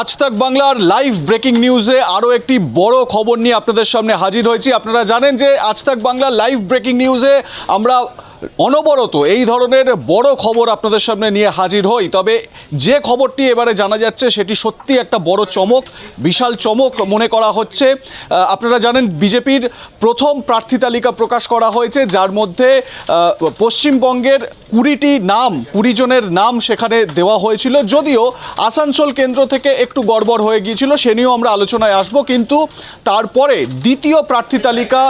আজ তাক বাংলার লাইভ ব্রেকিং নিউজে আরও একটি বড় খবর নিয়ে আপনাদের সামনে হাজির হয়েছি। আপনারা জানেন যে আজ তাক বাংলার লাইভ ব্রেকিং নিউজে আমরা অনবরত এই ধরনের বড় খবর আপনাদের সামনে নিয়ে হাজির হই। তবে যে খবরটি এবারে জানা যাচ্ছে, সেটি সত্যি একটা বড় চমক, বিশাল চমক মনে করা হচ্ছে। আপনারা জানেন, বিজেপির প্রথম প্রার্থী তালিকা প্রকাশ করা হয়েছে, যার মধ্যে পশ্চিমবঙ্গের কুড়িটি নাম, কুড়ি জনের নাম সেখানে দেওয়া হয়েছিল। যদিও আসানসোল কেন্দ্র থেকে একটু গড়বড় হয়ে গিয়েছিল, সে নিয়েও আমরা আলোচনায় আসব, কিন্তু তারপরে দ্বিতীয় প্রার্থী তালিকা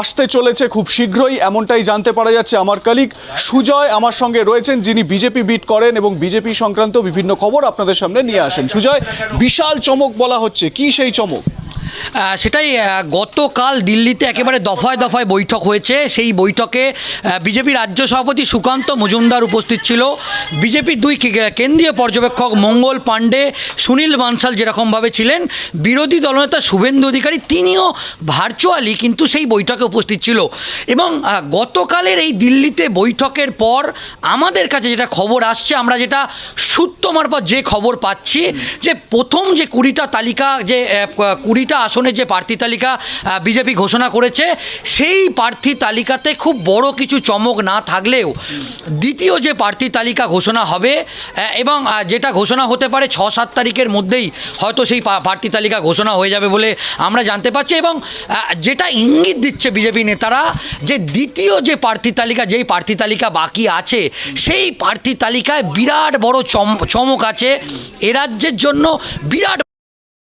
আসতে চলেছে খুব শীঘ্রই, এমনটাই জানতে পারা যাচ্ছে। আমার কালিক সুজয় আমার সঙ্গে রয়েছেন, যিনি বিজেপি বিট করেন এবং বিজেপি সংক্রান্ত বিভিন্ন খবর আপনাদের সামনে নিয়ে আসেন। সুজয়, বিশাল চমক বলা হচ্ছে, কি সেই চমক? সেটাই গতকাল দিল্লিতে একেবারে দফায় দফায় বৈঠক হয়েছে। সেই বৈঠকে বিজেপি রাজ্য সভাপতি সুকান্ত মজুমদার উপস্থিত ছিল। বিজেপির দুই কেন্দ্রীয় পর্যবেক্ষক মঙ্গল পাণ্ডে, সুনীল বানসাল যেরকমভাবে ছিলেন, বিরোধী দলনেতা শুভেন্দু অধিকারী, তিনিও ভার্চুয়ালি কিন্তু সেই বৈঠকে উপস্থিত ছিল। এবং গতকালের এই দিল্লিতে বৈঠকের পর আমাদের কাছে যেটা খবর আসছে, আমরা যেটা সূত্র মারফত যে খবর পাচ্ছি, যে প্রথম যে কুড়িটা তালিকা, যে কুড়িটা আসনের যে প্রার্থী তালিকা বিজেপি ঘোষণা করেছে, সেই প্রার্থী তালিকাতে খুব বড় কিছু চমক না থাকলেও দ্বিতীয় যে প্রার্থী তালিকা ঘোষণা হবে এবং যেটা ঘোষণা হতে পারে ছ সাত তারিখের মধ্যেই হয়তো সেই প্রার্থী তালিকা ঘোষণা হয়ে যাবে বলে আমরা জানতে পারছি এবং যেটা ইঙ্গিত দিচ্ছে বিজেপি নেতারা, যে দ্বিতীয় যে প্রার্থী তালিকা যেই প্রার্থী তালিকা বাকি আছে, সেই প্রার্থী তালিকায় বিরাট বড় চম- চমক আছে। এ রাজ্যের জন্য বিরাট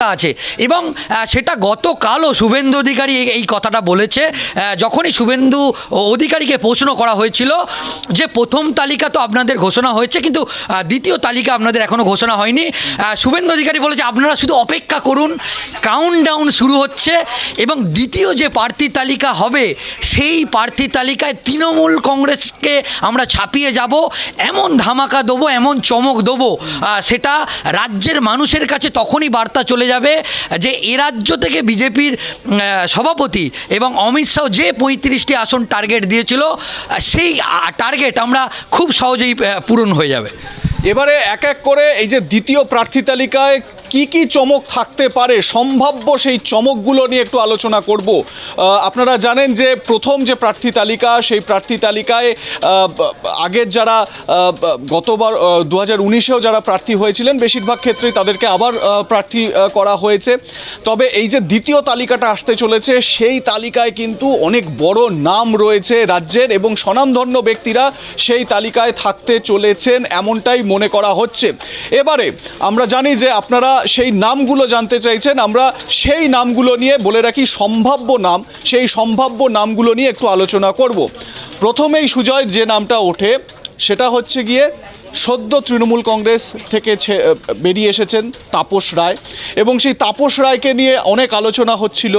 আছে। এবং সেটা গতকালও শুভেন্দু অধিকারী এই- কথাটা বলেছে যখনই শুভেন্দু অধিকারীকে প্রশ্ন করা হয়েছিল যে প্রথম তালিকা তো আপনাদের ঘোষণা হয়েছে, কিন্তু দ্বিতীয় তালিকা আপনাদের এখনও ঘোষণা হয়নি শুভেন্দু অধিকারী বলেছে আপনারা শুধু অপেক্ষা করুন কাউন্ট ডাউন শুরু হচ্ছে এবং দ্বিতীয় যে প্রার্থী তালিকা হবে, সেই প্রার্থী তালিকায় তৃণমূল কংগ্রেসকে আমরা ছাপিয়ে যাব, এমন ধামাকা দেবো, এমন চমক দেবো সেটা রাজ্যের মানুষের কাছে তখনই বার্তা চলে যাবে। যে এ রাজ্য থেকে বিজেপির সভাপতি এবং অমিত শাহ যে পঁয়ত্রিশটি আসন টার্গেট দিয়েছিল সেই টার্গেট আমরা খুব সহজেই পূরণ হয়ে যাবে। এবারে এক এক করে এই যে দ্বিতীয় প্রার্থী তালিকায় কি কি চমক থাকতে পারে? সম্ভাব্য সেই চমকগুলো নিয়ে একটু আলোচনা করব। আপনারা জানেন যে প্রথম যে প্রার্থী তালিকা, সেই প্রার্থী তালিকায় আগের যারা গতবার দু হাজার উনিশেও যারা প্রার্থী হয়েছিলেন, বেশিরভাগ ক্ষেত্রেই তাদেরকে আবার প্রার্থী করা হয়েছে। তবে এই যে দ্বিতীয় তালিকাটা আসতে চলেছে, সেই তালিকায় কিন্তু অনেক বড় নাম রয়েছে রাজ্যের এবং স্বনামধন্য ব্যক্তিরা সেই তালিকায় থাকতে চলেছেন, এমনটাই মনে করা হচ্ছে। এবারে আমরা জানি যে আপনারা সেই নামগুলো জানতে চাইছেন, আমরা সেই নামগুলো নিয়ে বলে রাখি সম্ভাব্য নাম, সেই সম্ভাব্য নামগুলো নিয়ে একটু আলোচনা করব। প্রথমেই সুজয় যে নামটা ওঠে, সেটা হচ্ছে গিয়ে সদ্য তৃণমূল কংগ্রেস থেকে বেরিয়ে এসেছেন তাপস রায়। এবং সেই তাপস রায়কে নিয়ে অনেক আলোচনা হচ্ছিল।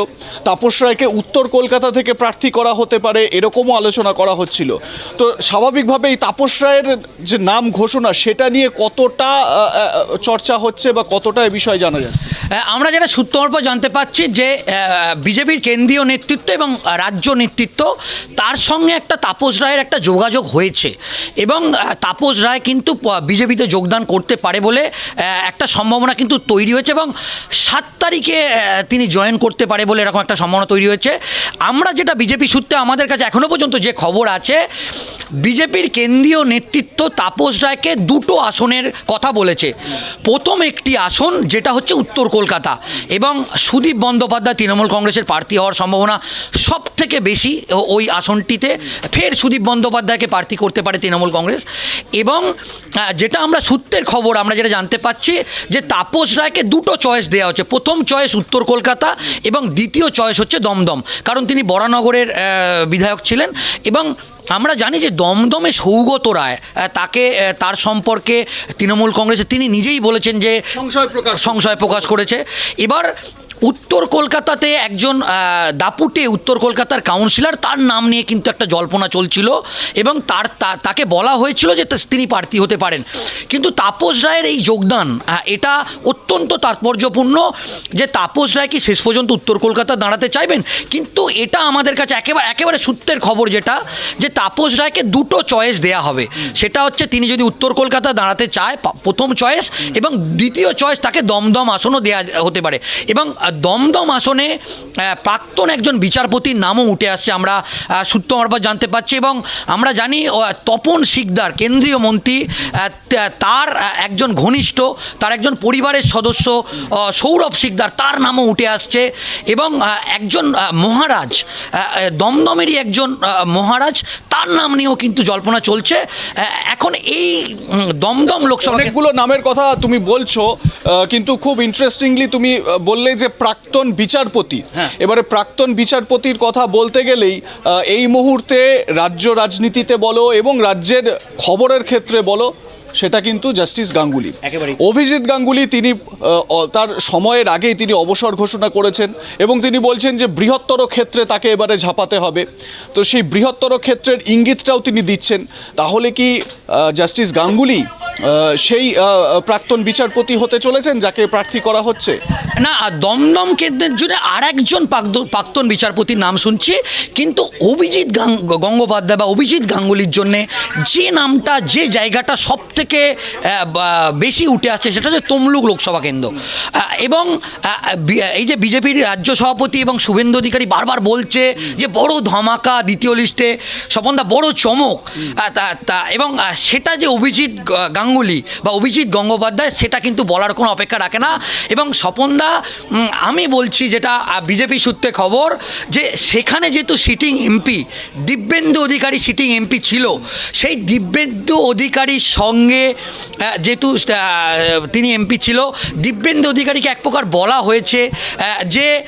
তাপস রায়কে উত্তর কলকাতা থেকে প্রার্থী করা হতে পারে, এরকমও আলোচনা করা হচ্ছিল। তো স্বাভাবিকভাবে এই তাপস রায়ের যে নাম ঘোষণা, সেটা নিয়ে কতটা চর্চা হচ্ছে বা কতটা এ বিষয়ে জানা যাচ্ছে? আমরা যেটা সূত্রমারফত জানতে পাচ্ছি যে বিজেপির কেন্দ্রীয় নেতৃত্ব এবং রাজ্য নেতৃত্ব, তার সঙ্গে একটা তাপস রায়ের একটা যোগাযোগ হয়েছে। এবং তাপস রায় কিন্তু বিজেপিতে যোগদান করতে পারে বলে একটা সম্ভাবনা কিন্তু তৈরি হয়েছে এবং সাত তারিখে তিনি জয়েন করতে পারে বলে এরকম একটা সম্ভাবনা তৈরি হয়েছে। আমরা যেটা বিজেপি সূত্রে আমাদের কাছে এখনও পর্যন্ত যে খবর আছে বিজেপির কেন্দ্রীয় নেতৃত্ব তাপস রায়কে দুটো আসনের কথা বলেছে। প্রথম একটি আসন, যেটা হচ্ছে উত্তর কলকাতা এবং সুদীপ বন্দ্যোপাধ্যায় তৃণমূল কংগ্রেসের প্রার্থী হওয়ার সম্ভাবনা সব থেকে বেশি ওই আসনটিতে। ফের সুদীপ বন্দ্যোপাধ্যায়কে প্রার্থী করতে পারে তৃণমূল কংগ্রেস এবং যেটা আমরা সূত্রের খবর, আমরা যেটা জানতে পাচ্ছি যে তাপস রায়কে দুটো চয়েস দেওয়া হচ্ছে। প্রথম চয়েস উত্তর কলকাতা এবং দ্বিতীয় চয়েস হচ্ছে দমদম। কারণ তিনি বরানগরের বিধায়ক ছিলেন এবং আমরা জানি যে দমদমে সৌগত রায় তাকে তার সম্পর্কে তৃণমূল কংগ্রেসে তিনি নিজেই বলেছেন যে সংশয় প্রকাশ সংশয় প্রকাশ করেছে। এবার উত্তর কলকাতাতে একজন দাপুটে উত্তর কলকাতার কাউন্সিলর তার নাম নিয়ে কিন্তু একটা জল্পনা চলছিল এবং তার তাকে বলা হয়েছিল যে তিনি প্রার্থী হতে পারেন। কিন্তু তাপস রায়ের এই যোগদান এটা অত্যন্ত তাৎপর্যপূর্ণ যে তাপস রায় কি শেষ পর্যন্ত উত্তর কলকাতা দাঁড়াতে চাইবেন? কিন্তু এটা আমাদের কাছে একেবারে একেবারে সূত্রের খবর যেটা, যে তাপস রায়কে দুটো চয়েস দেয়া হবে। সেটা হচ্ছে তিনি যদি উত্তর কলকাতা দাঁড়াতে চায় প্রথম চয়েস এবং দ্বিতীয় চয়েস তাকে দমদম আসনও দেয়া হতে পারে। এবং দমদম আসনে প্রাক্তন একজন বিচারপতির নামও উঠে আসছে আমরা সূত্র মারফত জানতে পারছি এবং আমরা জানি তপন শিকদার, কেন্দ্রীয় মন্ত্রী তার একজন ঘনিষ্ঠ, তার একজন পরিবারের সদস্য সৌরভ শিকদার, তার নামও উঠে আসছে এবং একজন মহারাজ দমদমেরই একজন মহারাজ, তার নাম নিয়েও কিন্তু জল্পনা চলছে। এখন এই দমদম লোকসভা অনেকগুলো নামের কথা তুমি বলছো কিন্তু খুব ইন্টারেস্টিংলি তুমি বললে যে প্রাক্তন বিচারপতি হ্যাঁ। এবারে প্রাক্তন বিচারপতির কথা বলতে গেলেই এই মুহূর্তে রাজ্য রাজনীতিতে বলো এবং রাজ্যের খবরের ক্ষেত্রে বলো সেটা কিন্তু জাস্টিস গাঙ্গুলি। অভিজিৎ গাঙ্গুলি তিনি তার সময়ের আগেই তিনি অবসর ঘোষণা করেছেন এবং তিনি বলছেন যে বৃহত্তর ক্ষেত্রে তাকে এবারে ঝাঁপাতে হবে। তো সেই বৃহত্তর ক্ষেত্রের ইঙ্গিতটাও তিনি দিচ্ছেন। তাহলে কি জাস্টিস গাঙ্গুলি সেই প্রাক্তন বিচারপতি হতে চলেছেন যাকে প্রার্থী করা হচ্ছে? না দমদম কেন্দ্রের জন্য আর একজন প্রাক্তন বিচারপতির নাম শুনছি। কিন্তু অভিজিৎ গঙ্গোপাধ্যায় বা অভিজিৎ গাঙ্গুলির জন্যে যে নামটা যে জায়গাটা সব থেকে বেশি উঠে আসছে সেটা হচ্ছে তমলুক লোকসভা কেন্দ্র। এবং এই যে বিজেপির রাজ্য সভাপতি এবং শুভেন্দু অধিকারী বারবার বলছে যে বড় ধামাকা দ্বিতীয় লিস্টে স্বপনদা বড় চমক। এবং সেটা যে অভিজিৎ গাঙ্গুলি বা অভিজিৎ গঙ্গোপাধ্যায়, সেটা কিন্তু বলার কোনো অপেক্ষা রাখে না। এবং স্বপনদা আমি বলছি যেটা বিজেপি সূত্রে খবর যে সেখানে যেহেতু sitting MP Dibyendu Adhikari sitting MP ছিল, সেই দিব্যেন্দু অধিকারীর সঙ্গে আহ, যেহেতু তিনি এমপি ছিল দিব্যেন্দু অধিকারীকে এক প্রকার বলা হয়েছে যে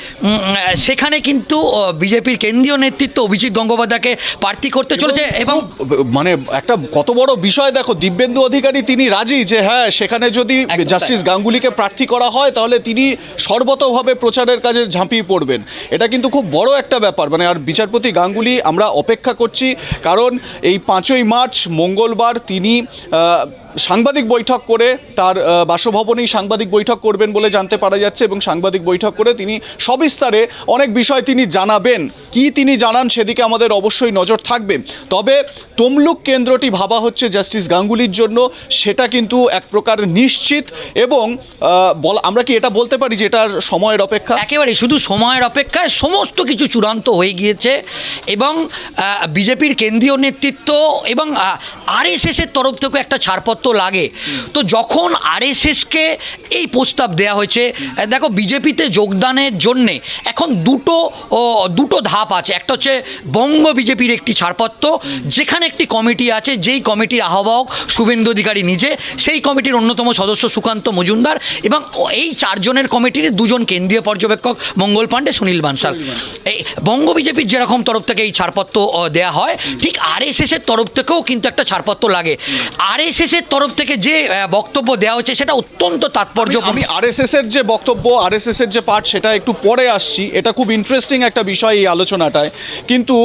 সেখানে কিন্তু বিজেপির কেন্দ্রীয় নেতৃত্ব অভিজিৎ গঙ্গোপাধ্যায়কে প্রার্থী করতে চলেছে এবং মানে একটা কত বড় বিষয় দেখো দিব্যেন্দু অধিকারী তিনি রাজি যে হ্যাঁ সেখানে যদি জাস্টিস গাঙ্গুলিকে প্রার্থী করা হয় তাহলে তিনি সর্বতভাবে প্রচারের কাজে ঝাঁপিয়ে পড়বেন। এটা কিন্তু খুব বড় একটা ব্যাপার মানে আর বিচারপতি গাঙ্গুলি আমরা অপেক্ষা করছি কারণ এই পাঁচই মার্চ মঙ্গলবার তিনি Done. সাংবাদিক বৈঠক করে তার বাসভবনেই সাংবাদিক বৈঠক করবেন বলে জানতে পারা যাচ্ছে এবং সাংবাদিক বৈঠক করে তিনি সবিস্তারে অনেক বিষয় তিনি জানাবেন। কি তিনি জানান সেদিকে আমাদের অবশ্যই নজর থাকবে। তবে তমলুক কেন্দ্রটি ভাবা হচ্ছে জাস্টিস গাঙ্গুলির জন্য, সেটা কিন্তু এক প্রকার নিশ্চিত এবং বল- আমরা কি এটা বলতে পারি যে এটার সময়ের অপেক্ষা? একেবারে শুধু সময়ের অপেক্ষায় সমস্ত কিছু চূড়ান্ত হয়ে গিয়েছে এবং বিজেপির কেন্দ্রীয় নেতৃত্ব এবং আর এস আরএসএসের তরফ থেকে একটা ছাড়পত্র লাগে। তো যখন আরএসএসকে এই প্রস্তাব দেওয়া হয়েছে দেখো বিজেপিতে যোগদানের জন্যে এখন দুটো দুটো ধাপ আছে। একটা হচ্ছে বঙ্গ বিজেপির একটি ছাড়পত্র যেখানে একটি কমিটি আছে যেই কমিটির আহ্বায়ক শুভেন্দু অধিকারী নিজে সেই কমিটির অন্যতম সদস্য সুকান্ত মজুমদার এবং এই চারজনের কমিটির দুজন কেন্দ্রীয় পর্যবেক্ষক মঙ্গল পাণ্ডে সুনীল বানসাল। এই বঙ্গ বিজেপির যেরকম তরফ থেকে এই ছাড়পত্র দেয়া হয় ঠিক আরএসএস এর তরফ থেকেও কিন্তু একটা ছাড়পত্র লাগে। আরএসএস এর তরফ থেকে যে বক্তব্য দেওয়া হচ্ছে সেটা অত্যন্ত তাৎপর্য আমি আরএসএস এর যে বক্তব্য আরএসএস এর যে পার্ট সেটা একটু পরে আসছি। এটা খুব ইন্টারেস্টিং একটা বিষয় এই আলোচনাটায়। কিন্তু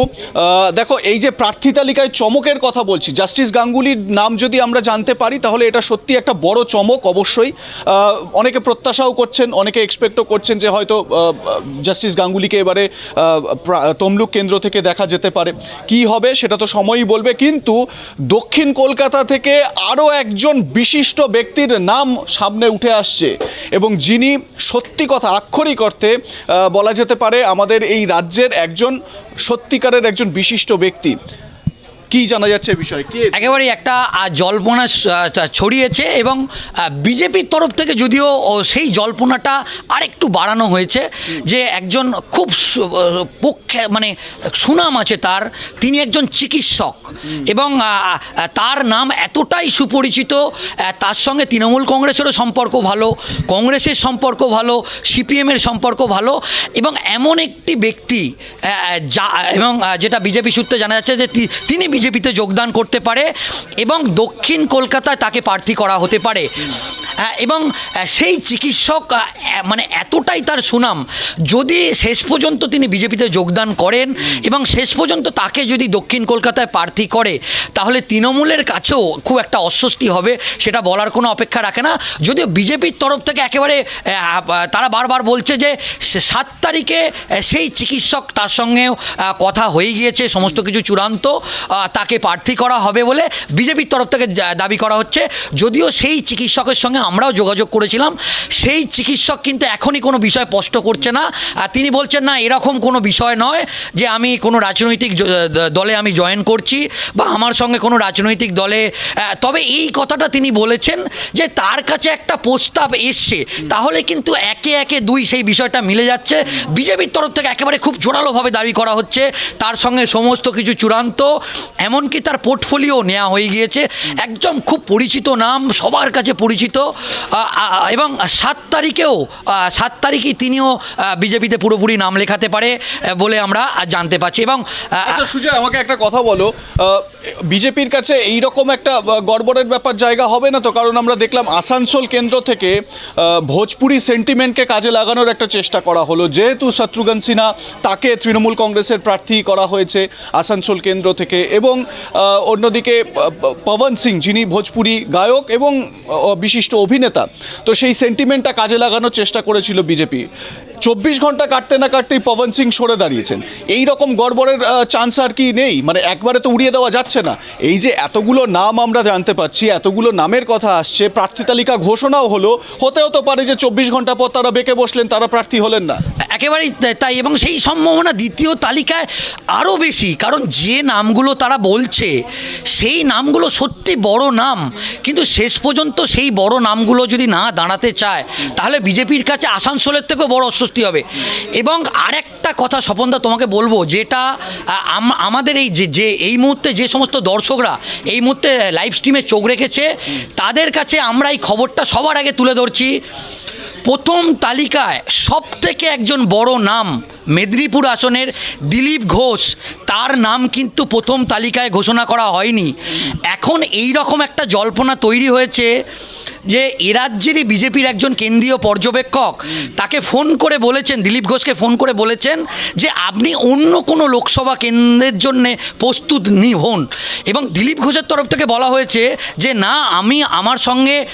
দেখো, এই যে প্রার্থী তালিকায় চমকের কথা বলছি জাস্টিস গাঙ্গুলির নাম যদি আমরা জানতে পারি, তাহলে এটা সত্যি একটা বড় চমক, অবশ্যই। অনেকে প্রত্যাশাও করছেন, অনেকে এক্সপেক্টও করছেন যে হয়তো জাস্টিস গাঙ্গুলিকে এবারে তমলুক কেন্দ্র থেকে দেখা যেতে পারে। কি হবে, সেটা তো সময়ই বলবে। কিন্তু, দক্ষিণ কলকাতা থেকে আরও একজন বিশিষ্ট ব্যক্তির নাম সামনে উঠে আসছে এবং যিনি সত্যি কথা আক্ষরিক অর্থে বলা যেতে পারে আমাদের এই রাজ্যের একজন সত্যিকারের একজন বিশিষ্ট ব্যক্তি। কি জানা যাচ্ছে বিষয়ে? কে একেবারেই একটা জল্পনা ছড়িয়েছে এবং বিজেপির তরফ থেকে যদিও সেই জল্পনাটা আরেকটু বাড়ানো হয়েছে যে একজন খুব পক্ষে মানে সুনাম আছে তার তিনি একজন চিকিৎসক এবং তার নাম এতটাই সুপরিচিত তার সঙ্গে তৃণমূল কংগ্রেসেরও সম্পর্ক ভালো কংগ্রেসের সম্পর্ক ভালো সিপিএমের সম্পর্ক ভালো এবং এমন একটি ব্যক্তি যা এবং যেটা বিজেপি সূত্রে জানা যাচ্ছে যে তিনি বিজেপিতে যোগদান করতে পারে এবং দক্ষিণ কলকাতায় তাকে প্রার্থী করা হতে পারে। এবং সেই চিকিৎসক মানে এতটাই তার সুনাম, যদি শেষ পর্যন্ত তিনি বিজেপিতে যোগদান করেন এবং শেষ পর্যন্ত তাকে যদি দক্ষিণ কলকাতায় প্রার্থী করে, তাহলে তৃণমূলের কাছেও খুব একটা অস্বস্তি হবে, সেটা বলার কোনো অপেক্ষা রাখে না। যদিও বিজেপির তরফ থেকে একেবারে তারা বারবার বলছে যে সাত তারিখে সেই চিকিৎসক তার সঙ্গেও কথা হয়ে গিয়েছে, সমস্ত কিছু চূড়ান্ত। তাকে প্রার্থী করা হবে বলে বিজেপির তরফ থেকে দাবি করা হচ্ছে। যদিও সেই চিকিৎসকের সঙ্গে আমরাও যোগাযোগ করেছিলাম, সেই চিকিৎসক কিন্তু এখনই কোনো বিষয় স্পষ্ট করছে না। তিনি বলছেন, না, এরকম কোনো বিষয় নয় যে আমি কোনো রাজনৈতিক দলে আমি জয়েন করছি বা আমার সঙ্গে কোনো রাজনৈতিক দলে। তবে এই কথাটা তিনি বলেছেন যে তার কাছে একটা প্রস্তাব এসছে। তাহলে কিন্তু একে একে দুই সেই বিষয়টা মিলে যাচ্ছে। বিজেপির তরফ থেকে একেবারে খুব জোরালোভাবে দাবি করা হচ্ছে। তার সঙ্গে সমস্ত কিছু চূড়ান্ত। এমনকি তার পোর্টফোলিও নেওয়া হয়ে গিয়েছে। একদম খুব পরিচিত নাম, সবার কাছে পরিচিত। এবং সাত তারিখেও সাত তারিখেই তিনিও বিজেপিতে পুরোপুরি নাম লেখাতে পারে বলে আমরা জানতে পারছি। এবং আচ্ছা সুজয়, আমাকে একটা কথা বলো। বিজেপির কাছে এই রকম একটা গড়বড়ের ব্যাপার জায়গা হবে না তো? কারণ আমরা দেখলাম আসানসোল কেন্দ্র থেকে ভোজপুরি সেন্টিমেন্টকে কাজে লাগানোর একটা চেষ্টা করা হলো। যেহেতু শত্রুঘ্ন সিনহা, তাকে তৃণমূল কংগ্রেসের প্রার্থী করা হয়েছে আসানসোল কেন্দ্র থেকে। এবং অন্যদিকে পবন সিং, যিনি ভোজপুরি গায়ক এবং বিশিষ্ট অভিনেতা, তো সেই সেন্টিমেন্টটা কাজে লাগানোর চেষ্টা করেছিল বিজেপি। চব্বিশ ঘণ্টা কাটতে না কাটতেই পবন সিং সরে দাঁড়িয়েছেন। এই রকম গড়বড়ের চান্স আর কি নেই। মানে একবারে তো উড়িয়ে দেওয়া যাচ্ছে না। এই যে এতগুলো নাম আমরা জানতে পাচ্ছি, এতগুলো নামের কথা আসছে, প্রার্থী তালিকা ঘোষণাও হলো। হতেও তো পারে যে চব্বিশ ঘণ্টা পর তারা বেঁকে বসলেন, তারা প্রার্থী হলেন না। একেবারেই তাই এবং সেই সম্ভাবনা দ্বিতীয় তালিকায় আরও বেশি, কারণ যে নামগুলো তারা বলছে, সেই নামগুলো সত্যি বড় নাম। কিন্তু শেষ পর্যন্ত সেই বড় নামগুলো যদি না দাঁড়াতে চায়, তাহলে বিজেপির কাছে আসানসোলের থেকেও বড় অস্বস্তি হবে। এবং আরেকটা কথা স্বপনদা তোমাকে বলব, যেটা আমাদের এই যে যে, এই মুহূর্তে যে সমস্ত দর্শকরা এই মুহূর্তে লাইভ স্ট্রিমে চোখ রেখেছে, তাদের কাছে আমরা এই খবরটা সবার আগে তুলে ধরছি। প্রথম তালিকায় সব থেকে একজন বড় নাম মেদিনীপুর আসনের দিলীপ ঘোষ, তার নাম কিন্তু প্রথম তালিকায় ঘোষণা করা হয়নি। এখন এই রকম একটা জল্পনা তৈরি হয়েছে যে এ রাজ্যেরই বিজেপির একজন কেন্দ্রীয় পর্যবেক্ষক, তাকে ফোন করে বলেছেন, দিলীপ ঘোষকে ফোন করে বলেছেন যে আপনি অন্য কোনো লোকসভা কেন্দ্রের জন্যে প্রস্তুত নি হন। এবং দিলীপ ঘোষের তরফ থেকে বলা হয়েছে যে না, আমি আমার সঙ্গে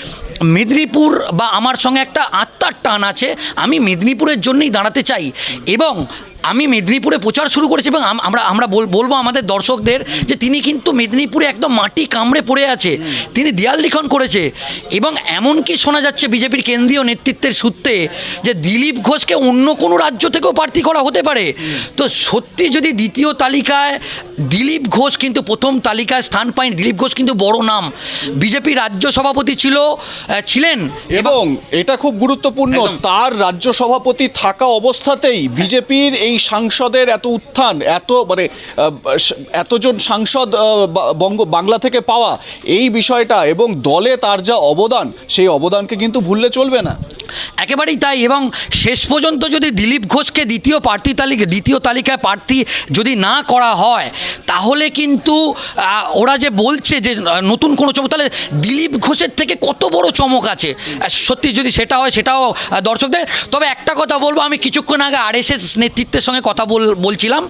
মেদিনীপুর বা আমার সঙ্গে একটা আত্মার টান আছে, আমি মেদিনীপুরের জন্যই দাঁড়াতে চাই। এবং আমি মেদিনীপুরে প্রচার শুরু করেছি এবং আমরা আমরা বলব আমাদের দর্শকদের যে তিনি কিন্তু মেদিনীপুরে একদম মাটি কামড়ে পড়ে আছে। তিনি দেয়াল লিখন করেছে এবং এমনকি শোনা যাচ্ছে বিজেপির কেন্দ্রীয় নেতৃত্বের সূত্রে যে দিলীপ ঘোষকে অন্য কোনো রাজ্য থেকেও প্রার্থী করা হতে পারে। তো সত্যি যদি দ্বিতীয় তালিকায় দিলীপ ঘোষ কিন্তু প্রথম তালিকায় স্থান পায়নি দিলীপ ঘোষ কিন্তু বড় নাম। বিজেপি রাজ্য সভাপতি ছিল ছিলেন এবং এটা খুব গুরুত্বপূর্ণ তার রাজ্য সভাপতি থাকা অবস্থাতেই বিজেপির এই সাংসদের এত উত্থান, এত মানে এতজন সাংসদ বঙ্গ, বাংলা থেকে পাওয়া এই বিষয়টা এবং দলে তার যা অবদান, সেই অবদানকে কিন্তু ভুললে চলবে না। একেবারেই তাই এবং শেষ পর্যন্ত যদি দিলীপ ঘোষকে দ্বিতীয় প্রার্থী তালিকা, দ্বিতীয় তালিকায় প্রার্থী যদি না করা হয়, তাহলে কিন্তু ওরা যে বলছে যে নতুন কোনো চমক, তাহলে দিলীপ ঘোষের থেকে কত বড় চমক আছে? সত্যি যদি সেটা হয়, সেটাও দর্শকদের। তবে একটা কথা বলব, আমি কিছুক্ষণ আগে আর এস এস আরএসএস নেতৃত্বের সঙ্গে কথা বল, বলছিলাম।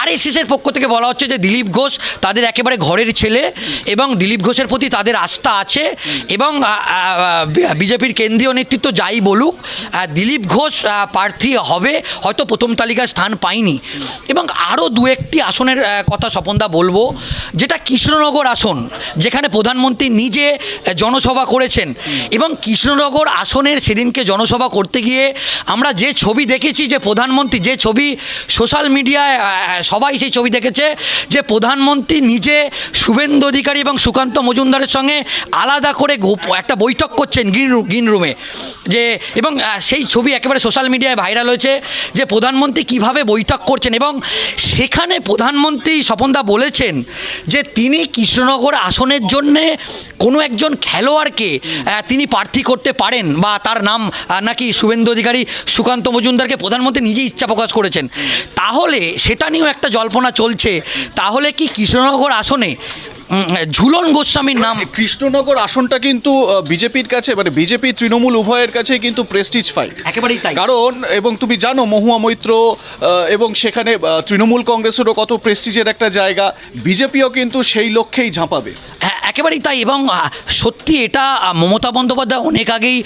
আরএসএসের পক্ষ থেকে বলা হচ্ছে যে দিলীপ ঘোষ তাদের একেবারে ঘরের ছেলে এবং দিলীপ ঘোষের প্রতি তাদের আস্থা আছে এবং বিজেপির কেন্দ্রীয় নেতৃত্ব যাই বলুক দিলীপ ঘোষ প্রার্থী হবে, হয়তো প্রথম তালিকায় স্থান পায়নি। এবং আরও দু একটি আসনের কথা স্বপনদা বলব, যেটা কৃষ্ণনগর আসন, যেখানে প্রধানমন্ত্রী নিজে জনসভা করেছেন এবং কৃষ্ণনগর আসনের সেদিনকে জনসভা করতে গিয়ে আমরা যে ছবি দেখেছি যে প্রধানমন্ত্রী যে ছবি সোশ্যাল মিডিয়ায় সবাই সেই ছবি দেখেছে যে প্রধানমন্ত্রী নিজে শুভেন্দু অধিকারী এবং সুকান্ত মজুমদারের সঙ্গে আলাদা করে একটা বৈঠক করছেন গ্রিন গ্রিন রুমে। যে, এবং সেই ছবি একেবারে সোশ্যাল মিডিয়ায় ভাইরাল হয়েছে যে প্রধানমন্ত্রী কীভাবে বৈঠক করছেন এবং সেখানে প্রধানমন্ত্রী স্বপনদা বলেছেন যে তিনি কৃষ্ণনগর আসনের জন্যে কোনো একজন খেলোয়াড়কে তিনি প্রার্থী করতে পারেন বা তার নাম নাকি শুভেন্দু অধিকারী সুকান্ত মজুমদারকে প্রধানমন্ত্রী নিজেই ইচ্ছা প্রকাশ করেছেন। তাহলে সেটা নিয়েও একটা জল্পনা চলছে। তাহলে কি কৃষ্ণনগর আসনে ঝুলন গোস্বামীর নাম। কৃষ্ণনগর আসনটা কিন্তু বিজেপির কাছে মানে বিজেপি তৃণমূল উভয়ের কাছে কিন্তু প্রেস্টিজ ফাইট একেবারেই তাই। কারণ এবং তুমি জানো মহুয়া মৈত্র এবং সেখানে তৃণমূল কংগ্রেসেরও কত প্রেস্টিজের একটা জায়গা বিজেপিও কিন্তু সেই লক্ষ্যেই ঝাঁপাবে। হ্যাঁ একেবারেই তাই এবং সত্যি এটা মমতা বন্দ্যোপাধ্যায় অনেক আগেই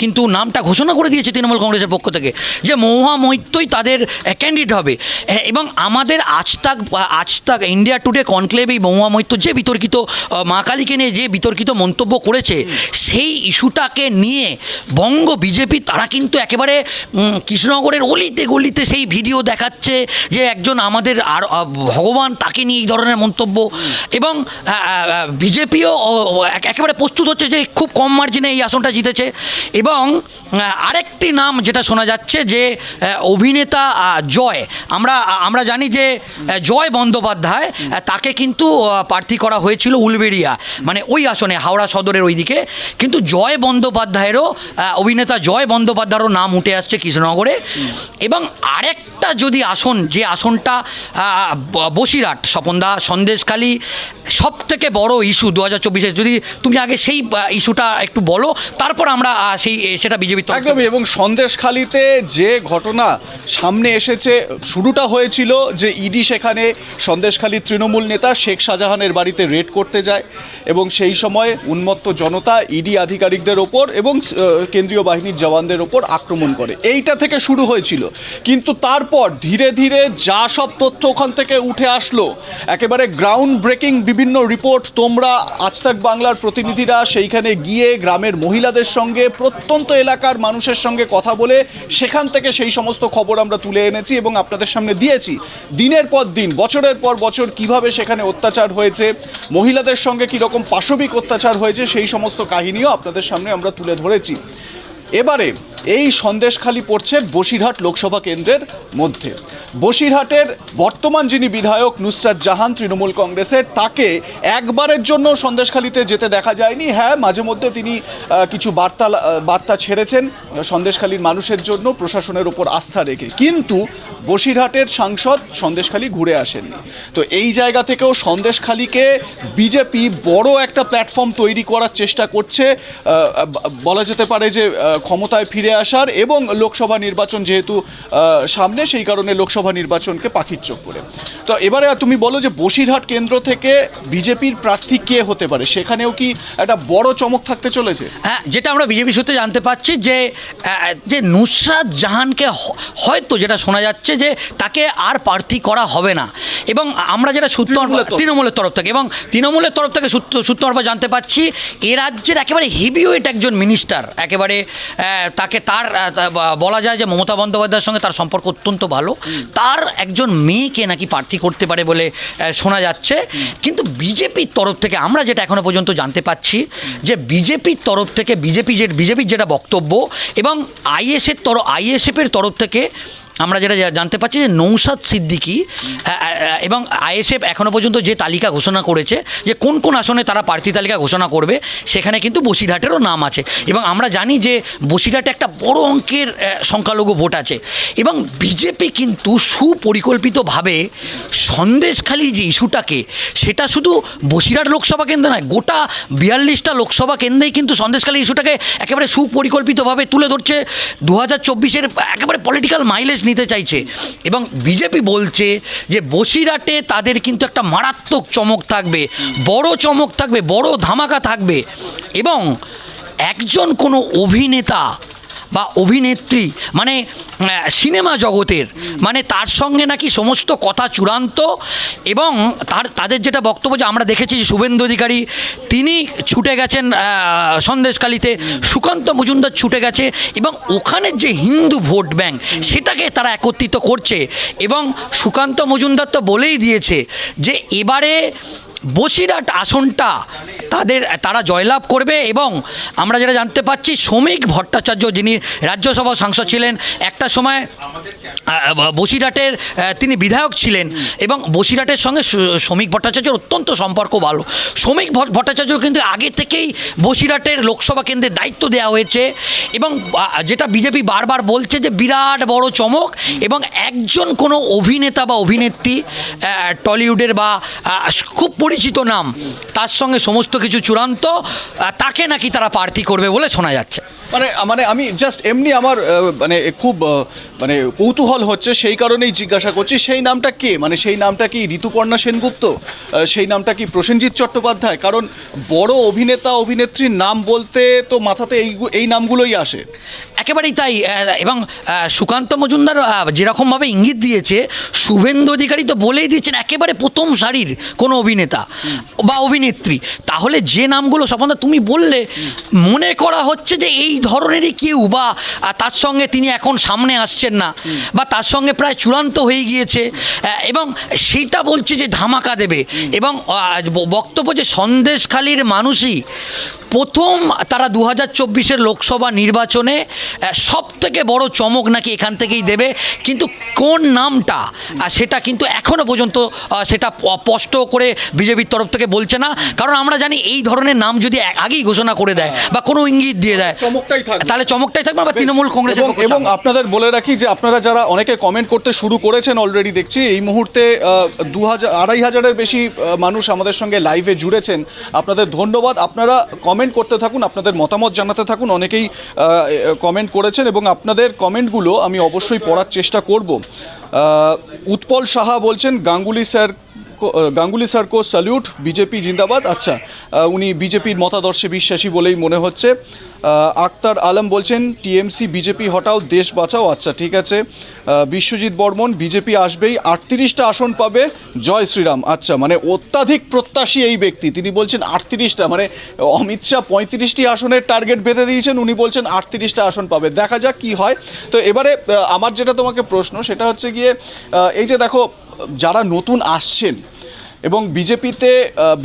কিন্তু নামটা ঘোষণা করে দিয়েছে তৃণমূল কংগ্রেসের পক্ষ থেকে যে মহুয়া মৈত্রই তাদের ক্যান্ডিডেট হবে। হ্যাঁ, এবং আমাদের আজ তাক আজ তাক ইন্ডিয়া টুডে কনক্লেভেই মহুয়া মৈত্র যে বিতর্কিত মা কালীকে নিয়ে যে বিতর্কিত মন্তব্য করেছে সেই ইস্যুটাকে নিয়ে বঙ্গ বিজেপি তারা কিন্তু একেবারে কৃষ্ণনগরের অলিতে গলিতে সেই ভিডিও দেখাচ্ছে যে একজন আমাদের আর ভগবান তাকে নিয়ে এই ধরনের মন্তব্য। এবং বিজেপিও একেবারে প্রস্তুত হচ্ছে যে খুব কম মার্জিনে এই আসনটা জিতেছে। এবং আরেকটি নাম যেটা শোনা যাচ্ছে যে অভিনেতা জয় আমরা আমরা জানি যে জয় বন্দ্যোপাধ্যায় তাকে কিন্তু প্রার্থী করা হয়েছিল উলবেড়িয়া মানে ওই আসনে, হাওড়া সদরের ওইদিকে। কিন্তু জয় বন্দ্যোপাধ্যায়েরও অভিনেতা জয় বন্দ্যোপাধ্যায়েরও নাম উঠে আসছে কৃষ্ণনগরে। এবং আরেকটা যদি আসন, যে আসনটা বসিরহাট, স্বপনদা, সন্দেশখালী সব থেকে বড় ইস্যু দু হাজার চব্বিশে, যদি তুমি আগে সেই ইস্যুটা একটু বলো, তারপর আমরা সেই সেটা বিজেপি একদমই, এবং সন্দেশখালীতে যে ঘটনা সামনে এসেছে, শুরুটা হয়েছিল যে ইডি সেখানে সন্দেশখালী তৃণমূল নেতা শেখ শাহজাহানের বাড়িতে রেড করতে যায় এবং সেই সময় উন্মত্ত জনতা ইডি আধিকারিকদের ওপর এবং কেন্দ্রীয় বাহিনীর জওয়ানদের ওপর আক্রমণ করে। এইটা থেকে শুরু হয়েছিল। কিন্তু তারপর ধীরে ধীরে যা সব তথ্য ওখান থেকে উঠে আসলো, একেবারে গ্রাউন্ড ব্রেকিং বিভিন্ন রিপোর্ট তোমরা, আজতাক বাংলার প্রতিনিধিরা সেইখানে গিয়ে গ্রামের মহিলাদের সঙ্গে, প্রত্যন্ত এলাকার মানুষের সঙ্গে কথা বলে সেখান থেকে সেই সমস্ত খবর আমরা তুলে এনেছি এবং আপনাদের সামনে দিয়েছি। দিনের পর দিন, বছরের পর বছর কীভাবে সেখানে অত্যাচার হয়েছে। মহিলাদের সঙ্গে কীরকম পাশবিক অত্যাচার হয়েছে সেই সমস্ত কাহিনীও আপনাদের সামনে আমরা তুলে ধরেছি। এবারে এই সন্দেশখালি পড়ছে বসিরহাট লোকসভা কেন্দ্রের মধ্যে। বসিরহাটের বর্তমান যিনি বিধায়ক নুসরাত জাহান তৃণমূল কংগ্রেসের তাকে একবারের জন্য সন্দেশখালিতে যেতে দেখা যায়নি। হ্যাঁ মাঝে মধ্যে তিনি কিছু বার্তা বার্তা ছেড়েছেন সন্দেশখালীর মানুষের জন্য, প্রশাসনের ওপর আস্থা রেখে। কিন্তু বসিরহাটের সাংসদ সন্দেশখালি ঘুরে আসেননি। তো এই জায়গা থেকেও সন্দেশখালিকে বিজেপি বড় একটা প্ল্যাটফর্ম তৈরি করার চেষ্টা করছে। বলা যেতে পারে যে ক্ষমতায় ফিরে আসার এবং লোকসভা নির্বাচন যেহেতু সামনে সেই কারণে লোকসভা নির্বাচনকে পাখির চোখ করে তো এবারে তুমি বলো যে বসিরহাট কেন্দ্র থেকে বিজেপির প্রার্থী কে হতে পারে? সেখানেও কি একটা বড় চমক থাকতে চলেছে? হ্যাঁ যেটা আমরা বিজেপি সূত্রে জানতে পারছি যে যে নুসরাত জাহানকে হয়তো যেটা শোনা যাচ্ছে যে তাকে আর প্রার্থী করা হবে না। এবং আমরা যেটা সূত্র তৃণমূলের তরফ। থেকে। এবং তৃণমূলের তরফ থেকে সূত্র সূত্র জানতে পারছি এ রাজ্যের একেবারে হেভিওয়েট একজন মিনিস্টার একেবারে তাকে তার বলা যায় যে মমতা বন্দ্যোপাধ্যায়ের সঙ্গে তার সম্পর্ক অত্যন্ত ভালো। তার একজন মেয়েকে নাকি প্রার্থী করতে পারে বলে শোনা যাচ্ছে। কিন্তু বিজেপির তরফ থেকে আমরা যেটা এখনও পর্যন্ত জানতে পাচ্ছি যে বিজেপির তরফ থেকে বিজেপি যে বিজেপির যেটা বক্তব্য এবং আইএসের তরফ আইএসএফের তরফ থেকে আমরা যেটা জানতে পারছি যে নৌসাদ সিদ্দিকি এবং আইএসএফ এখনও পর্যন্ত যে তালিকা ঘোষণা করেছে, যে কোন কোন আসনে তারা প্রার্থী তালিকা ঘোষণা করবে, সেখানে কিন্তু বসিরহাটেরও নাম আছে। এবং আমরা জানি যে বসিরহাটে একটা বড় অঙ্কের সংখ্যালঘু ভোট আছে। এবং বিজেপি কিন্তু সুপরিকল্পিতভাবে সন্দেশখালী যে ইস্যুটাকে, সেটা শুধু বসিরহাট লোকসভা কেন্দ্র নয়, গোটা বিয়াল্লিশটা লোকসভা কেন্দ্রেই কিন্তু সন্দেশখালী ইস্যুটাকে একেবারে সুপরিকল্পিতভাবে তুলে ধরছে। দু হাজার চব্বিশের একেবারে পলিটিক্যাল মাইলেজ নিতে চাইছে। এবং বিজেপি বলছে যে বসিরাটে তাদের কিন্তু একটা মারাত্মক চমক থাকবে, বড় চমক থাকবে, বড় ধামাকা থাকবে। এবং একজন কোনো অভিনেতা বা অভিনেত্রী মানে সিনেমা জগতের মানে তার সঙ্গে নাকি সমস্ত কথা চূড়ান্ত এবং তার, তাদের যেটা বক্তব্য যে আমরা দেখেছি যে শুভেন্দু অধিকারী, তিনি ছুটে গেছেন সন্দেশকালীতে সুকান্ত মজুমদার ছুটে গেছে এবং ওখানের যে হিন্দু ভোট ব্যাংক, সেটাকে তারা একত্রিত করছে এবং সুকান্ত মজুমদার তো বলেই দিয়েছে যে এবারে বসিরহাট আসনটা তাদের, তারা জয়লাভ করবে এবং আমরা যেটা জানতে পাচ্ছি, শ্রমিক ভট্টাচার্য যিনি রাজ্যসভা সাংসদ ছিলেন, একটা সময় বসিরহাটের তিনি বিধায়ক ছিলেন এবং বসিরহাটের সঙ্গে শ্রমিক ভট্টাচার্যের অত্যন্ত সম্পর্ক ভালো। শ্রমিক ভট্টাচার্য কিন্তু আগে থেকেই বসিরহাটের লোকসভা কেন্দ্রের দায়িত্ব দেওয়া হয়েছে এবং যেটা বিজেপি বারবার বলছে যে বিরাট বড় চমক এবং একজন কোনো অভিনেতা বা অভিনেত্রী টলিউডের বা খুব সুপরিচিত নাম তার সঙ্গে সমস্ত কিছু চূড়ান্ত তাকে নাকি তারা প্রার্থী করবে বলে শোনা যাচ্ছে। মানে মানে আমি জাস্ট এমনি আমার মানে খুব মানে কৌতূহল হচ্ছে সেই কারণেই জিজ্ঞাসা করছি সেই নামটা কে? মানে সেই নামটা কি ঋতুপর্ণা সেনগুপ্ত? সেই নামটা কি প্রসেনজিৎ চট্টোপাধ্যায়? কারণ বড় অভিনেতা অভিনেত্রীর নাম বলতে তো মাথাতে এই এই নামগুলোই আসে। একেবারেই তাই এবং সুকান্ত মজুমদার যেরকমভাবে ইঙ্গিত দিয়েছে শুভেন্দু অধিকারী তো বলেই দিয়েছেন একেবারে প্রথম সারির কোনো অভিনেতা। বা অভিনেত্রী। তাহলে যে নামগুলো স্বপনদা তুমি বললে মনে করা হচ্ছে যে এই ধরনেরই কেউ বা তার সঙ্গে তিনি এখন সামনে আসছেন না বা তার সঙ্গে প্রায় চূড়ান্ত হয়ে গিয়েছে। এবং সেটা বলছে যে ধামাকা দেবে। এবং বক্তব্য যে সন্দেশখালীর মানুষই প্রথম তারা দু হাজার চব্বিশের লোকসভা নির্বাচনে সব থেকে বড় চমক নাকি এখান থেকেই দেবে কিন্তু কোন নামটা সেটা কিন্তু এখনও পর্যন্ত সেটা স্পষ্ট করে বিজেপির তরফ থেকে বলছে না কারণ আমরা জানি এই ধরনের নাম যদি আগেই ঘোষণা করে দেয় বা কোনো ইঙ্গিত দিয়ে দেয় চমকটাই থাকবে। তাহলে চমকটাই থাকবে বা তৃণমূল কংগ্রেস এবং। আপনাদের বলে রাখি যে আপনারা যারা অনেকে কমেন্ট করতে শুরু করেছেন অলরেডি দেখছি এই মুহূর্তে দু হাজার আড়াই হাজারের বেশি মানুষ আমাদের সঙ্গে লাইভে জুড়েছেন আপনাদের ধন্যবাদ আপনারা কমেন্ট করতে থাকুন, আপনাদের মতামত জানাতে থাকুন, অনেকেই কমেন্ট করেছেন এবং আপনাদের কমেন্টগুলো আমি অবশ্যই পড়ার চেষ্টা করব। উৎপল সাহা বলছেন, গাঙ্গুলি স্যার গাঙ্গুলি স্যার কো স্যালিউট, বিজেপি জিন্দাবাদ। আচ্ছা উনি বিজেপির মতাদর্শে বিশ্বাসী বলেই মনে হচ্ছে। আক্তার আলম বলছেন, টিএমসি, বিজেপি হটাও, দেশ বাঁচাও। আচ্ছা ঠিক আছে। বিশ্বজিৎ বর্মন, বিজেপি আসবেই, আটত্রিশটা আসন পাবে। জয় শ্রীরাম। আচ্ছা মানে অত্যাধিক প্রত্যাশী এই ব্যক্তি। তিনি বলছেন আটত্রিশটা মানে অমিত শাহ পঁয়ত্রিশটি আসনের টার্গেট বেঁধে দিয়েছেন। উনি বলছেন আটত্রিশটা আসন পাবে। দেখা যাক কি হয়। তো এবারে আমার যেটা তোমাকে প্রশ্ন, সেটা হচ্ছে গিয়ে এই যে দেখো যারা নতুন আসছেন এবং বিজেপিতে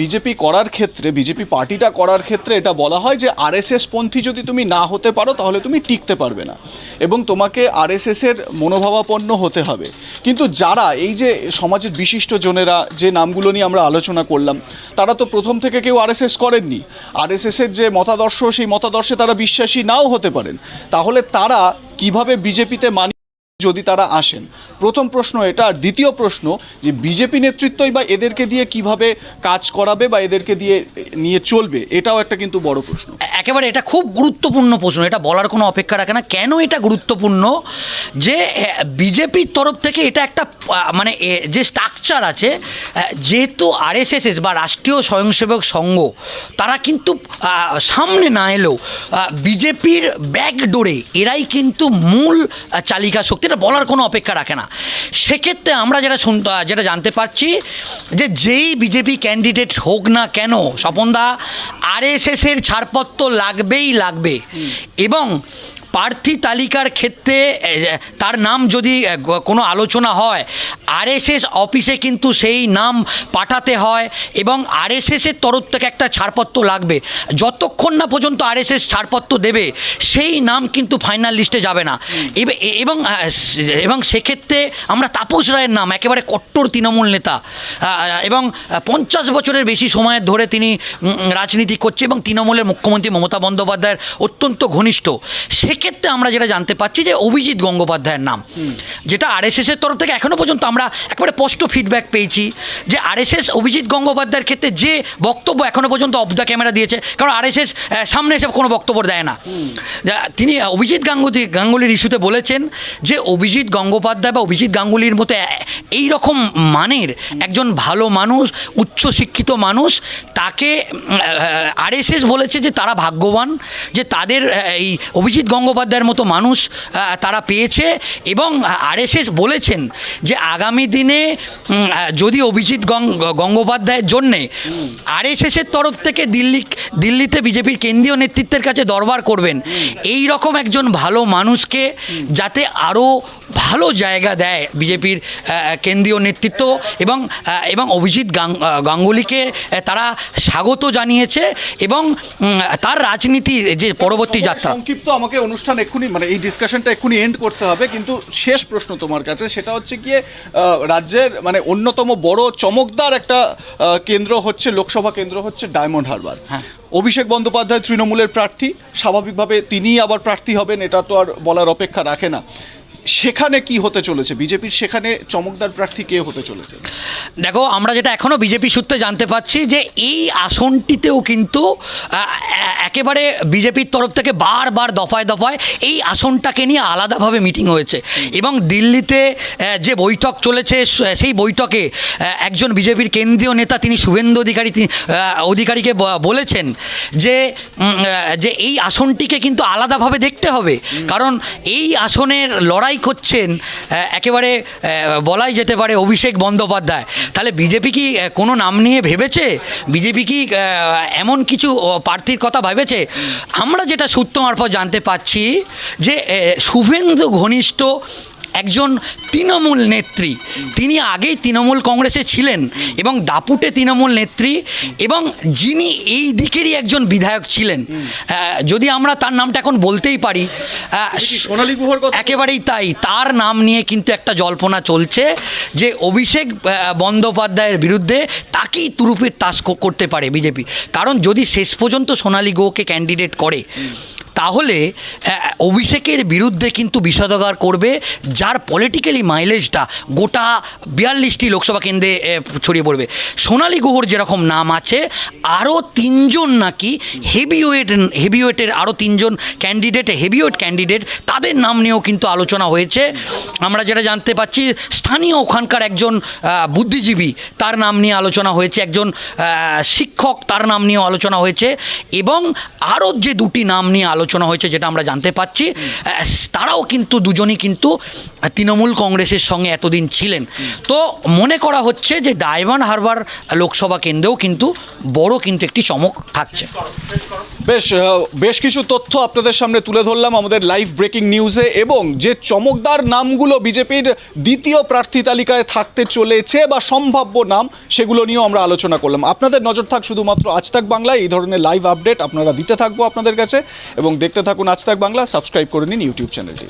বিজেপি করার ক্ষেত্রে, বিজেপি পার্টিটা করার ক্ষেত্রে এটা বলা হয় যে আরএসএস পন্থী যদি তুমি না হতে পারো, তাহলে তুমি টিকতে পারবে না। এবং তোমাকে আরএসএস এর মনোভাবাপন্ন হতে হবে। কিন্তু যারা, এই যে সমাজের বিশিষ্ট জনেরা, যে নামগুলো নিয়ে আমরা আলোচনা করলাম, তারা তো প্রথম থেকে কেউ আরএসএস করেননি। আরএসএস এর যে মতাদর্শ, সেই মতাদর্শে তারা বিশ্বাসী নাও হতে পারেন। তাহলে তারা কীভাবে বিজেপিতে মানি যদি তারা আসেন। প্রথম প্রশ্ন এটা, আর দ্বিতীয় প্রশ্ন যে বিজেপি নেতৃত্বই বা এদেরকে দিয়ে কীভাবে কাজ করাবে বা এদেরকে দিয়ে নিয়ে চলবে, এটাও একটা কিন্তু বড় প্রশ্ন। একেবারে এটা খুব গুরুত্বপূর্ণ প্রশ্ন, এটা বলার কোনো অপেক্ষা রাখে না। কেন এটা গুরুত্বপূর্ণ? যে বিজেপির তরফ থেকে এটা একটা মানে যে স্ট্রাকচার আছে যেহেতু আরএসএস বা রাষ্ট্রীয় স্বয়ংসেবক সংঘ, তারা কিন্তু সামনে না এলেও বিজেপির ব্যাকডোরে এরাই কিন্তু মূল চালিকা শক্তি এটা বলার কোনো অপেক্ষা রাখে না। সেক্ষেত্রে আমরা যেটা শুন যেটা জানতে পারছি যে যেই বিজেপি ক্যান্ডিডেট হোক না কেন স্বপনদা আরএসএসের ছাড়পত্র লাগবেই লাগবে। এবং প্রার্থী তালিকার ক্ষেত্রে তার নাম যদি কোনো আলোচনা হয় আরএসএস অফিসে কিন্তু সেই নাম পাঠাতে হয় এবং আরএসএসের তরফ থেকে একটা ছাড়পত্র লাগবে। যতক্ষণ না পর্যন্ত আরএসএস ছাড়পত্র দেবে সেই নাম কিন্তু ফাইনাল লিস্টে যাবে না। এবং এবং সেক্ষেত্রে আমরা তাপস রায়ের নাম একেবারে কট্টর তৃণমূল নেতা এবং পঞ্চাশ বছরের বেশি সময় ধরে তিনি রাজনীতি করছে এবং তৃণমূলের মুখ্যমন্ত্রী মমতা বন্দ্যোপাধ্যায়ের অত্যন্ত ঘনিষ্ঠ। সেক্ষেত্রে আমরা যেটা জানতে পারছি যে অভিজিৎ গঙ্গোপাধ্যায়ের নাম যেটা আরএসএস এর তরফ থেকে এখনও পর্যন্ত আমরা একবারে স্পষ্ট ফিডব্যাক পেয়েছি যে আর আরএসএস অভিজিৎ গঙ্গোপাধ্যায়ের ক্ষেত্রে যে বক্তব্য এখনও পর্যন্ত অফ দ্য ক্যামেরা দিয়েছে কারণ আরএসএস সামনে এসে কোনো বক্তব্য দেয় না। তিনি অভিজিৎ গাঙ্গুলি গাঙ্গুলির ইস্যুতে বলেছেন যে অভিজিৎ গঙ্গোপাধ্যায় বা অভিজিৎ গাঙ্গুলির মতো এই রকম মানের একজন ভালো মানুষ উচ্চ শিক্ষিত মানুষ তাকে আরএসএস বলেছে যে তারা ভাগ্যবান যে তাদের এই অভিজিৎ গঙ্গোপাধ্যায়ের মতো মানুষ তারা পেয়েছে এবং আরএসএস বলেছেন যে আগামী দিনে যদি অভিজিৎ গঙ্গোপাধ্যায়ের জন্যে আরএসএসের তরফ থেকে দিল্লি, দিল্লিতে বিজেপির কেন্দ্রীয় নেতৃত্বের কাছে দরবার করবেন, এই রকম একজন ভালো মানুষকে যাতে আরও ভালো জায়গা দেয় বিজেপির কেন্দ্রীয় নেতৃত্ব এবং এবং অভিজিৎ গাঙ্গুলিকে তারা স্বাগত জানিয়েছে এবং তার রাজনীতির যে পরবর্তী যাত্রা। সংক্ষিপ্ত আমাকে অনুষ্ঠান এক্ষুনি মানে এই ডিসকাশনটা এক্ষুনি এন্ড করতে হবে কিন্তু শেষ প্রশ্ন তোমার কাছে সেটা হচ্ছে গিয়ে রাজ্যের মানে অন্যতম বড় চমকদার একটা কেন্দ্র হচ্ছে লোকসভা কেন্দ্র হচ্ছে ডায়মন্ড হারবার হ্যাঁ। অভিষেক বন্দ্যোপাধ্যায় তৃণমূলের প্রার্থী স্বাভাবিকভাবে তিনিই আবার প্রার্থী হবেন এটা তো আর বলার অপেক্ষা রাখে না সেখানে কি হতে চলেছে? বিজেপির সেখানে চমকদার প্রার্থী কে হতে চলেছে? দেখো আমরা যেটা এখনও বিজেপি সূত্রে জানতে পাচ্ছি যে এই আসনটিতেও কিন্তু একেবারে বিজেপির তরফ থেকে বারবার দফায় দফায় এই আসনটাকে নিয়ে আলাদাভাবে মিটিং হয়েছে। এবং দিল্লিতে যে বৈঠক চলেছে সেই বৈঠকে একজন বিজেপির কেন্দ্রীয় নেতা তিনি শুভেন্দু অধিকারী তিনি, অধিকারীকে বলেছেন যে যে এই আসনটিকে কিন্তু আলাদাভাবে দেখতে হবে। কারণ এই আসনের লড়াই করছেন একেবারে বলাই যেতে পারে অভিষেক বন্দ্যোপাধ্যায়। তাহলে বিজেপি কি কোনো নাম নিয়ে ভেবেছে? বিজেপি কি এমন কিছু প্রার্থীর কথা ভেবেছে? আমরা যেটা সূত্র মারফত জানতে পাচ্ছি যে শুভেন্দু ঘনিষ্ঠ একজন তৃণমূল নেত্রী। তিনি আগেই তৃণমূল কংগ্রেসে ছিলেন এবং দাপুটে তৃণমূল নেত্রী এবং যিনি এই দিকেরই একজন বিধায়ক ছিলেন। যদি আমরা তার নামটা এখন বলতেই পারি সোনালী গুহর একেবারেই তাই। তার নাম নিয়ে কিন্তু একটা জল্পনা চলছে যে অভিষেক বন্দ্যোপাধ্যায়ের বিরুদ্ধে তাকেই তুরুপের তাস করতে পারে বিজেপি। কারণ যদি শেষ পর্যন্ত সোনালী গোকে ক্যান্ডিডেট করে তাহলে অভিষেকের বিরুদ্ধে কিন্তু বিষাদগার করবে, যার পলিটিক্যালি মাইলেজটা গোটা বিয়াল্লিশটি লোকসভা কেন্দ্রে ছড়িয়ে পড়বে। সোনালী গুহর যেরকম নাম আছে, আরও তিনজন নাকি হেভিওয়েট হেভিওয়েটের আরও তিনজন ক্যান্ডিডেট হেভিওয়েট ক্যান্ডিডেট তাদের নাম নিয়েও কিন্তু আলোচনা হয়েছে। আমরা যেটা জানতে পাচ্ছি, স্থানীয় ওখানকার একজন বুদ্ধিজীবী, তার নাম নিয়ে আলোচনা হয়েছে, একজন শিক্ষক, তার নাম নিয়েও আলোচনা হয়েছে, এবং আরও যে দুটি নাম নিয়ে আলোচনা হয়েছে যেটা আমরা জানতে পাচ্ছি। তারাও কিন্তু দুজনই কিন্তু তৃণমূল কংগ্রেসের সঙ্গে এতদিন ছিলেন। তো মনে করা হচ্ছে যে ডায়মন্ড হারবার লোকসভা কেন্দ্রেও কিন্তু বড় কিন্তু একটি চমক থাকছে। বেশ বেশ কিছু তথ্য আপনাদের সামনে তুলে ধরলাম আমাদের লাইভ ব্রেকিং নিউজে এবং যে চমকদার নামগুলো বিজেপির দ্বিতীয় প্রার্থী তালিকায় থাকতে চলেছে বা সম্ভাব্য নাম, সেগুলো নিয়েও আমরা আলোচনা করলাম। আপনাদের নজর থাক শুধুমাত্র আজ তাক বাংলায়, এই ধরনের লাইভ আপডেট আপনারা দিতে থাকব আপনাদের কাছে এবং দেখতে থাকুন আজ তাক বাংলা সাবস্ক্রাইব করে নিন ইউটিউব চ্যানেলটি